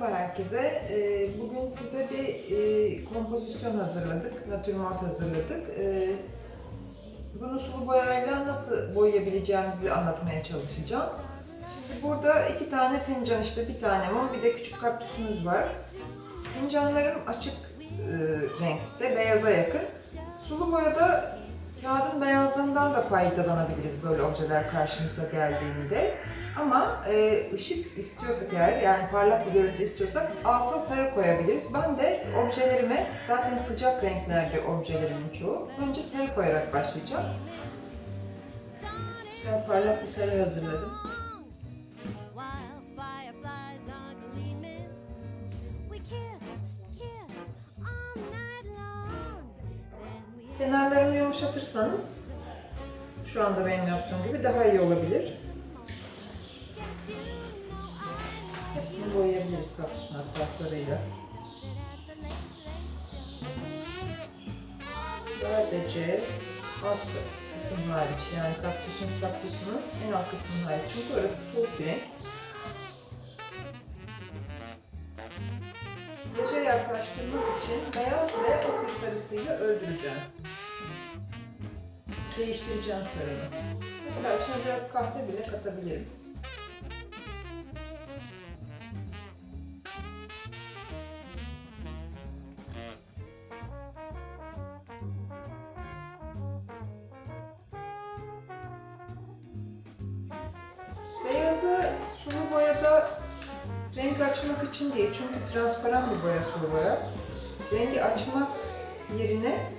Merhaba herkese. Ee, Bugün size bir e, kompozisyon hazırladık, natürmort hazırladık. Ee, Bunu sulu boyayla nasıl boyayabileceğimizi anlatmaya çalışacağım. Şimdi burada iki tane fincan, işte bir tane mum, bir de küçük kaktüsümüz var. Fincanlarım açık e, renkte, beyaza yakın. Sulu boyada kağıdın beyazlığından da faydalanabiliriz böyle objeler karşımıza geldiğinde. Ama e, ışık istiyorsak eğer, yani parlak bir görüntü istiyorsak alta sarı koyabiliriz. Ben de objelerime, zaten sıcak renklerde objelerimin çoğu. Önce sarı koyarak başlayacağım. Şöyle parlak bir sarı hazırladım. Kenarlarını yumuşatırsanız, şu anda benim yaptığım gibi daha iyi olabilir. Hepsini boyayabiliriz kaktüsün the lake, lake Sadece alt kısım hariç yani kaktüsün saksısının en alt kısmı hariç. Çünkü orası soğuk bir renk. Gece yaklaştırmak için beyaz ve okul sarısıyla öldüreceğim. Değiştireceğim sarını. Hatta içine biraz kahve bile katabilirim. Boyada renk açmak için değil çünkü transparan bir boya sulu boya. Rengi açmak yerine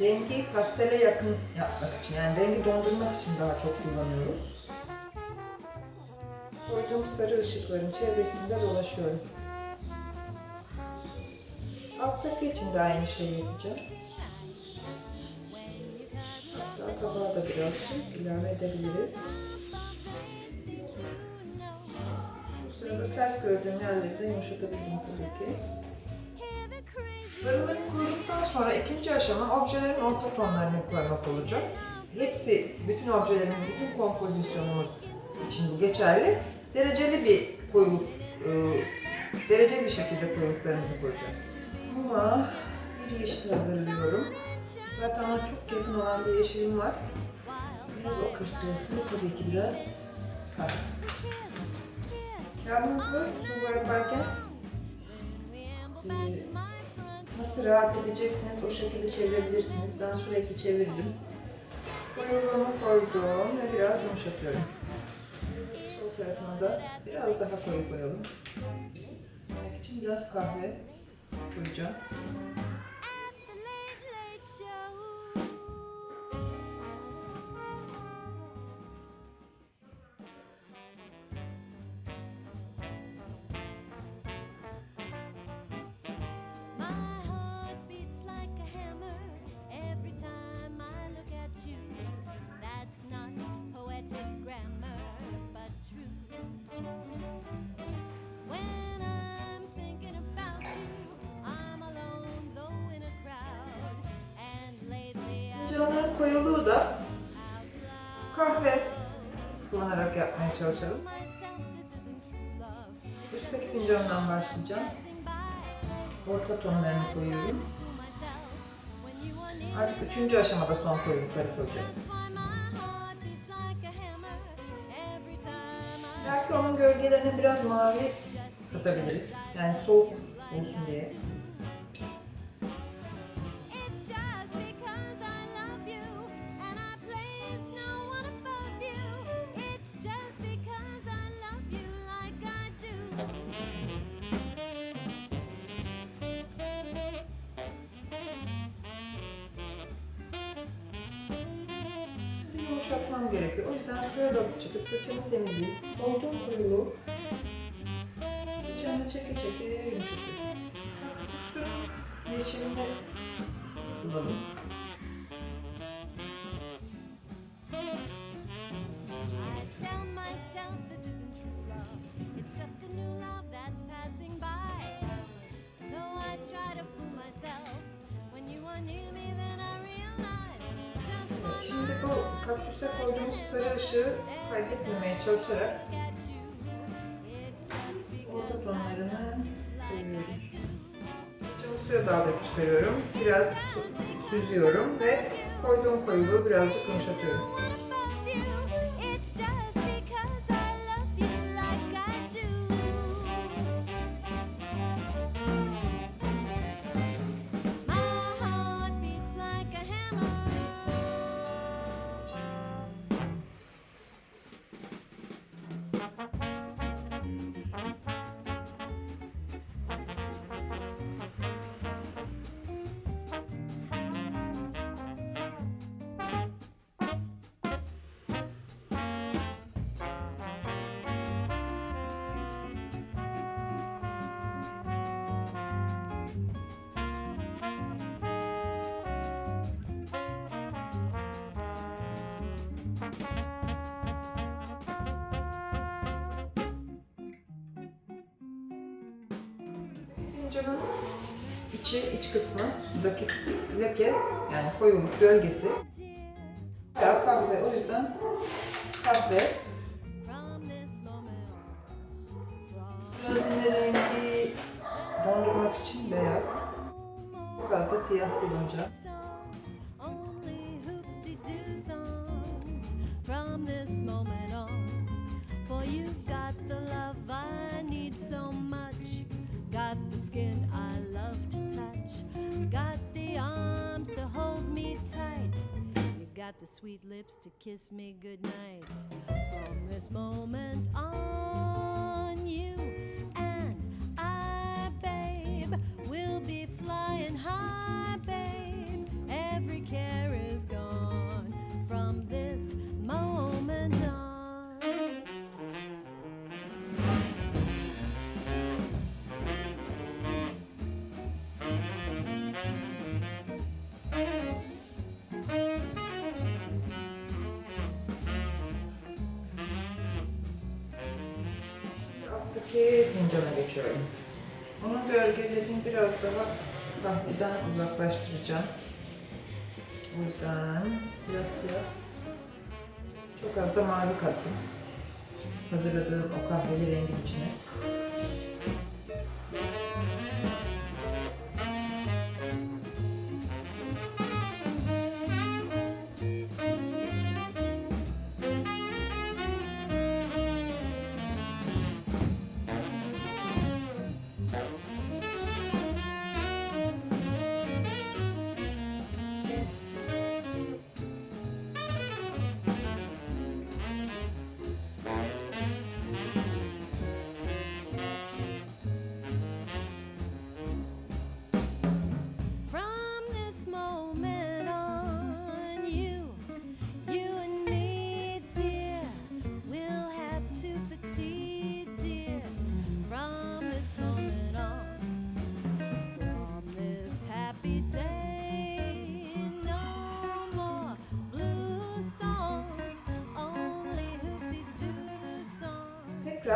rengi pastele yakın yapmak için yani rengi dondurmak için daha çok kullanıyoruz. Koyduğum sarı ışıkların çevresinde dolaşıyorum. Alttaki için de aynı şeyi yapacağım. Hatta tabağa da birazcık ilave edebiliriz. Sırada sert gördüğüm yerleri de yumuşatabildim tabii ki. Sarıları kuruduktan sonra ikinci aşama objelerin orta tonlarını koymak olacak. Hepsi, bütün objelerimiz, bütün kompozisyonumuz için geçerli. Dereceli bir koyu, e, dereceli bir şekilde koyuluklarımızı koyacağız. Ama bir yeşil hazırlıyorum. Zaten ona çok yakın olan bir yeşilim var. Biraz o sıvısını tabii ki biraz kahve. Kağıdınızı bu yaparken e, nasıl rahat edeceksiniz o şekilde çevirebilirsiniz. Ben sürekli çeviririm. Koyuluğumu koydum ve biraz yumuşatıyorum. Sol tarafına da biraz daha koyu koyalım. Yemek için biraz kahve koyacağım. Fincanların koyuluğu da kahve kullanarak yapmaya çalışalım. Üstteki fincandan başlayacağım. Orta tonlarını koyuyorum. Artık üçüncü aşamada son koyulukları koyacağız. Belki onun gölgelerine biraz mavi katabiliriz. Yani soğuk olsun diye. Yumuşatmam gerekiyor. O yüzden şuraya doğru çekip fırçamı temizleyip olduğum kuyruğu fırçamla çeke çeke yumuşatıyorum. Kaktüsün yeşilini kullanın. Şimdi bu kaktüse koyduğumuz sarı ışığı kaybetmemeye çalışarak orta tonlarını çabuk suya daldırıp çıkarıyorum. Biraz süzüyorum ve koyduğum koyuluğu birazcık yumuşatıyorum. Fincanın içi, iç kısmındaki leke yani koyuluk bölgesi bayağı kahve. O yüzden kahve this moment on, for you've got the love I need so much. Got the skin I love to touch. Got the arms to hold me tight. You got the sweet lips to kiss me goodnight. From this moment on, you and I, babe, will be flying high, fincana geçiyorum. Onun gölgelerini biraz daha kahveden uzaklaştıracağım. O yüzden biraz siyah. Çok az da mavi kattım. Hazırladığım o kahveli rengin içine.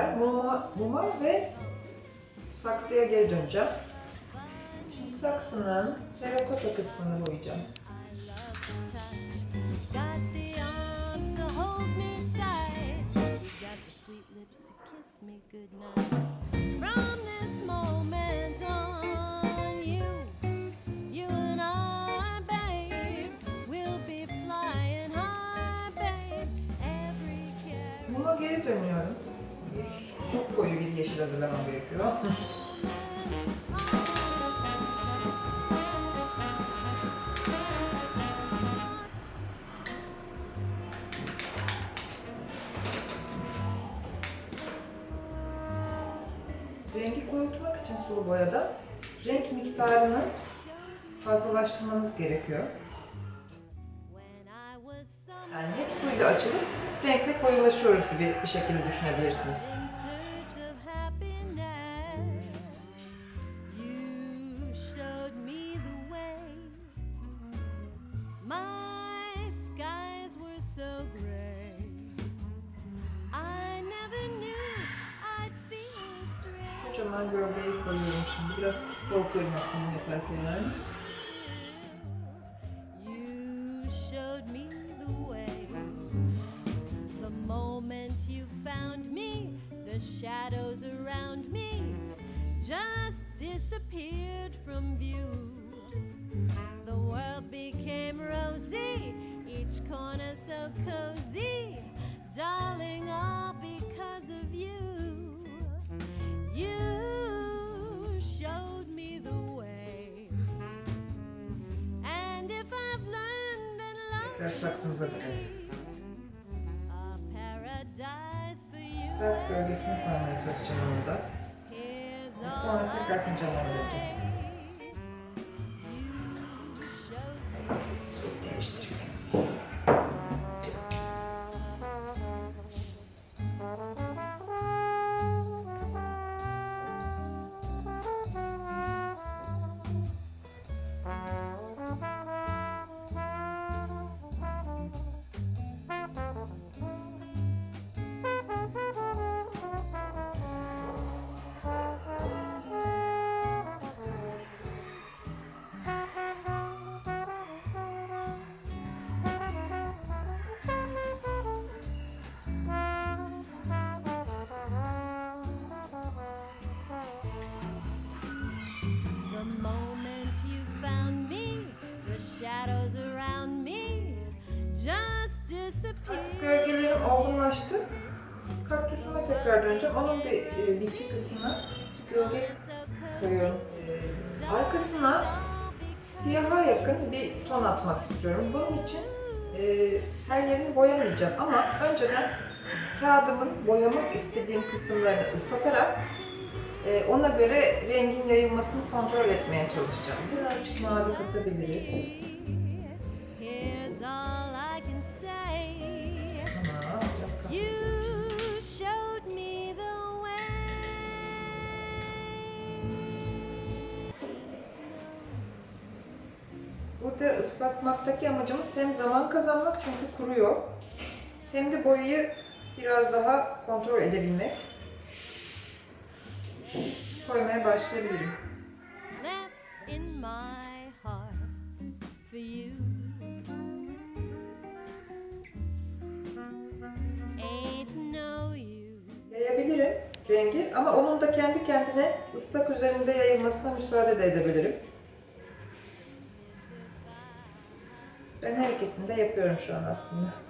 Tekrar muma, muma ve saksıya geri döneceğim. Şimdi saksının terakota kısmını boyayacağım. Muma geri dönüyorum. Çok koyu bir yeşil hazırlamam gerekiyor. Rengi koyultmak için sulu boyada renk miktarını fazlalaştırmanız gerekiyor. Yani hep suyla açılıp renkle koyulaşıyoruz gibi bir şekilde düşünebilirsiniz. Kocaman gölgeyi koyuyorum şimdi. Biraz korkuyorum aslında bunu yaparken. Tekrar saksımıza dönelim. Sert gölgesini koymaya çalışacağım onu da. Here's Ve all sonra tekrar fincanlara dökeceğim. Olgunlaştı. Kaktüsüme tekrar döneceğim. Onun bir e, lifli kısmına gölge koyuyorum. E, arkasına siyaha yakın bir ton atmak istiyorum. Bunun için e, her yerini boyamayacağım ama önceden kağıdımın boyamak istediğim kısımlarını ıslatarak e, ona göre rengin yayılmasını kontrol etmeye çalışacağım. Birazcık mavi katabiliriz. Burada ıslatmaktaki amacımız hem zaman kazanmak çünkü kuruyor hem de boyayı biraz daha kontrol edebilmek. Koymaya başlayabilirim. left in my heart for you. Yayabilirim rengi ama onun da kendi kendine ıslak üzerinde yayılmasına müsaade de edebilirim. De yapıyorum şu an aslında.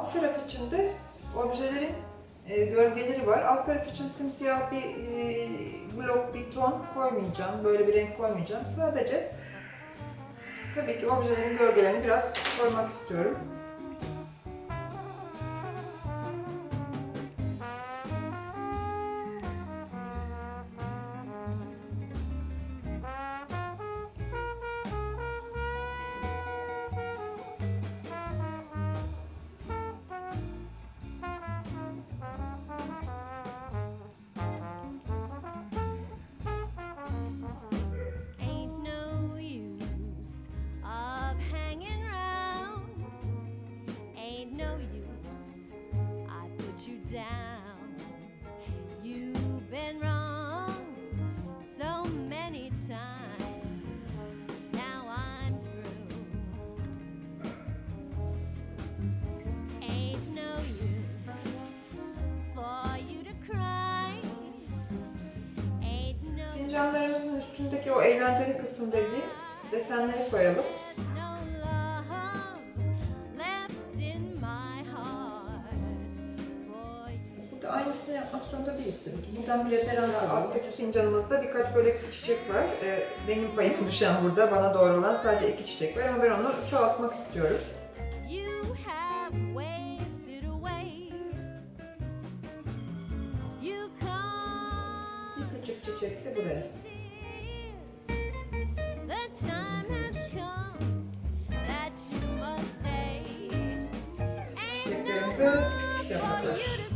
Alt taraf için de objelerin e, gölgeleri var. Alt taraf için simsiyah bir e, blok, bir ton koymayacağım. Böyle bir renk koymayacağım. Sadece tabii ki objelerin gölgelerini biraz koymak istiyorum. eğlenceli kısım dediğim desenleri koyalım. Burada aynısını yapmak zorunda değiliz tabii ki. Buradan bir referans var. Alttaki fincanımızda birkaç böyle çiçek var. Ee, Benim payıma düşen burada bana doğru olan sadece iki çiçek var ama ben onu çoğaltmak istiyorum. Hayırlısı. Yapacağız.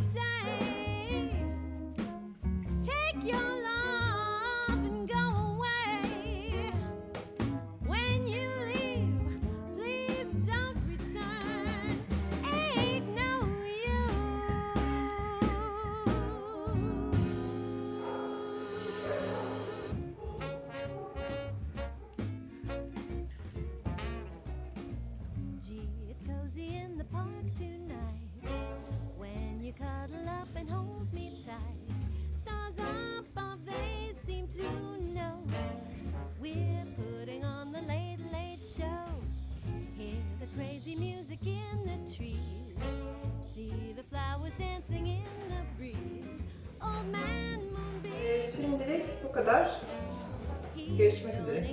kadar görüşmek üzere.